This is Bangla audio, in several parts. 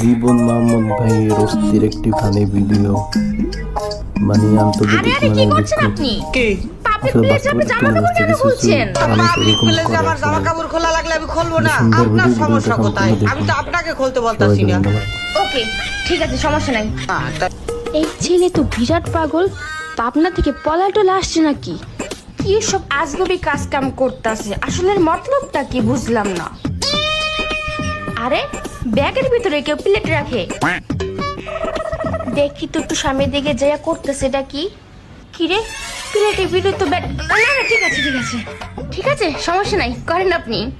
জীবন মোহাম্মদ ভাইয়ের অস্থির একটি ফানি ভিডিও। মানে আরে আন্তর্জাতিক আরে কি মানে করছেন দেখতে আপনি? কি? পাবলিক আপনি জামা কাপড় কেন খুলছেন? তুমি বুঝতে এরকম পাবলিক প্লেসে জামা কাপড় খোলা লাগলে আমি খুলবো না। আপনার সমস্যা কোথায়? আমি তো আপনাকে খুলতে সবাই বলতেছি না। ওকে ঠিক আছে সমস্যা নাই। হ্যাঁ, এই ছেলে তো বিরাট পাগল। পাবনা থেকে পলাটলে আসছে নাকি? কি সব আজগবি কাজ কাম করতেছে? আসলে মতলবটা কি বুঝলাম না। আরে ব্যাগের ভিতরে কেউ প্লেট রাখে। দেখি তো একটু সামনের দিকে যা করতেছে এটা কি? কি রে প্লেটের ভিতরে তো ব্যাগ না না ঠিক আছে ঠিক আছে। ঠিক আছে সমস্যা নাই করেন আপনি।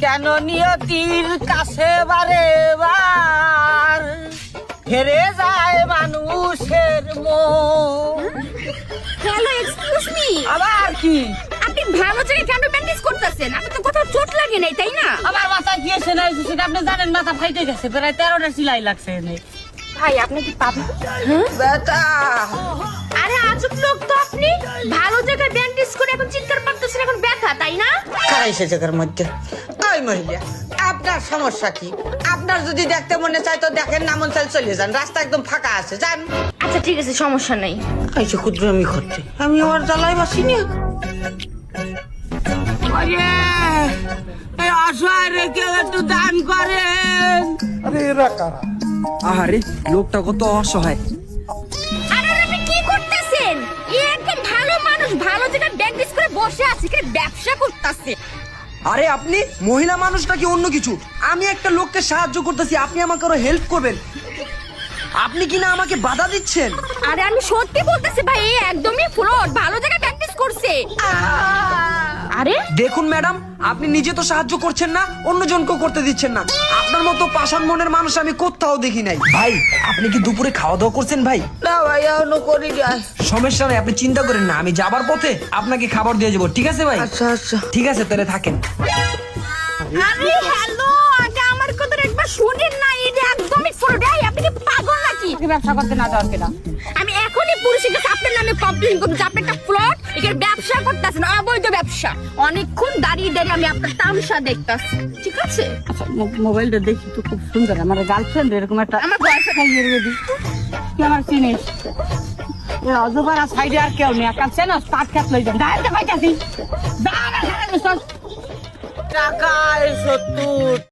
কেন নিয়তির কাছে বারে বার? হেরে যায় মানুষের মন। হ্যালো এক্সকিউজ মি আবার কি? আপনি ভালো জায়গায় কেন সেটা আপনি জানেন মাথা ফাইটে গেছে প্রায় তেরোটা সিলাই লাগছে এনে। ভাই আপনি কি পাবেন বেটা! আরে আজব লোক তো আপনি! ভালো জায়গায় ব্যান্ডেজ করে এখন চিৎকার করতেছেন এখন ব্যথা তাই না? খারাই সে জায়গার মধ্যে? ওই মহিলা আপনার সমস্যা কি? আপনার যদি দেখতে মনে চায় তো দেখেন না মন চাই চলে যান। রাস্তা একদম ফাঁকা আছে যান। আচ্ছা ঠিক আছে সমস্যা নাই। আইসে ক্ষুদ্র আমি করতে আমি আমার জ্বালাই বাসি না এই অসহায় রে কেউ একটু দান করেন আহারে লোকটা কত অসহায়। আরে আপনি কি করতেছেন? এই একদম ভালো মানুষ ভালো জায়গায় ব্যান্ডেজ করে বসে আছে কি ব্যবসা করতেছে। আরে আপনি মহিলা মানুষ নাকি অন্য কিছু? আমি একটা লোককে সাহায্য করতেছি আপনি আমাকে আরও হেল্প করবেন। আপনি কি না আমাকে বাধা দিচ্ছেন? আরে আমি সত্যি বলতেছি ভাই এই একদমই ফ্লট দেখুন ম্যাডাম আপনি নিজে তো সাহায্য করছেন না অন্যজনকেও করতে দিচ্ছেন না। আপনার মতো পাষাণ মনের মানুষ আমি কোথাও দেখি নাই। ভাই আপনি কি দুপুরে খাওয়া দাওয়া করছেন ভাই? না ভাই এখনও করি নাই। সমস্যা নেই আপনি চিন্তা করেন না আমি যাবার পথে আপনাকে খাবার দিয়ে যাব ঠিক আছে ভাই? আচ্ছা আচ্ছা। ঠিক আছে তাহলে থাকেন। আরে হ্যালো আগে আমার কথা একবার শুনেন না এটা একদমই এই আপনি কি পাগল নাকি? ব্যবসা করতে না কেনা এখনই পুলিশের কাছে আপনার নামে কমপ্লেন করব যে আপনি একটা ফ্লট এখানে ব্যবসা করতেছেন অবৈধ ব্যবসা অনেকক্ষণ দাঁড়িয়ে দাঁড়িয়ে আমি আপনার তামসা দেখতাছি ঠিক আছে আচ্ছা মোবাইলটা দেখি তো খুব সুন্দর আমার গার্লফ্রেন্ড এরকম একটা আমার বয়ফ্রেন্ড তুই আমার চিনিস অজবার সাইডে আর কেউ নেই একা চেনাস পাট খেত লই যান দাঁড়াতে পাইতাছি টাকা সত্তর